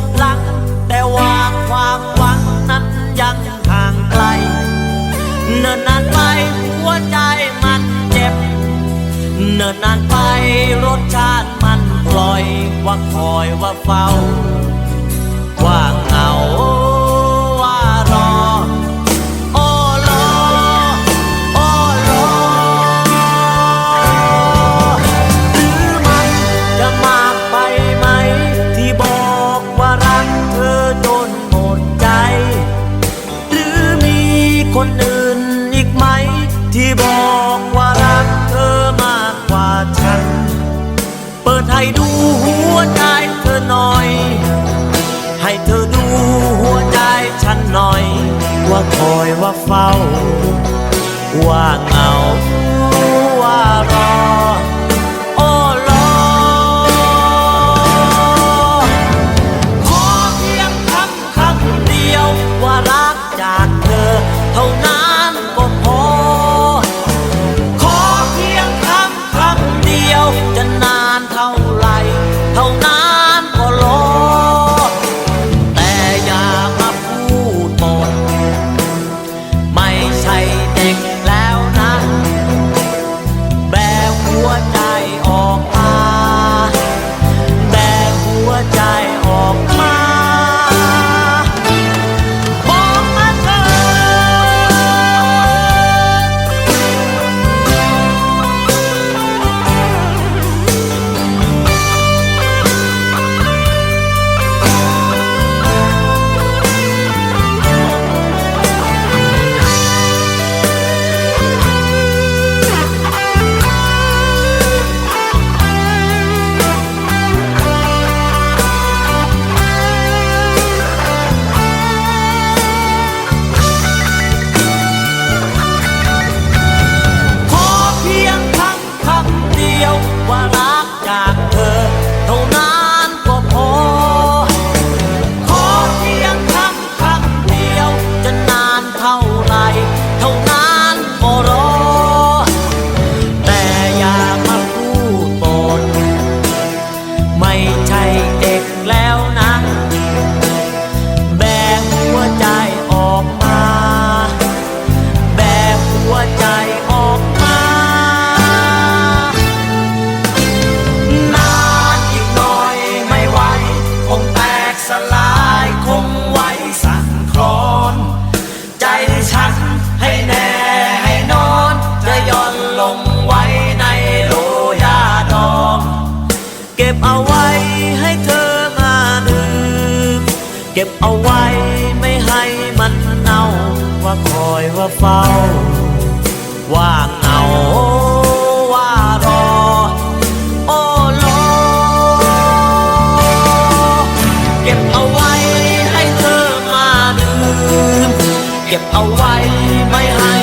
ดหลัง แต่ว่าความหวังนั้นยังห่างไกล เนิ่นนานไปหัวใจมันเจ็บ เนิ่นนานไปรสชาติมันปล่อยว่าคอยว่าเฝ้าว่า ที่บอกว่ารักเธอมากกว่าฉัน เปิดให้ดูหัวใจเธอหน่อย ให้เธอดูหัวใจฉันหน่อย ว่าคอยว่าเฝ้า ว่าเหงา เก็บเอาไว้ให้เธอมาดื่มเก็บเอาไว้ไม่ให้มันเน่าว่าคอยว่าเฝ้า ว่าเหงาว่ารอ โอ้รอเก็บเอาไว้ให้เธอมาดื่มเก็บเอาไว้ไม่ให้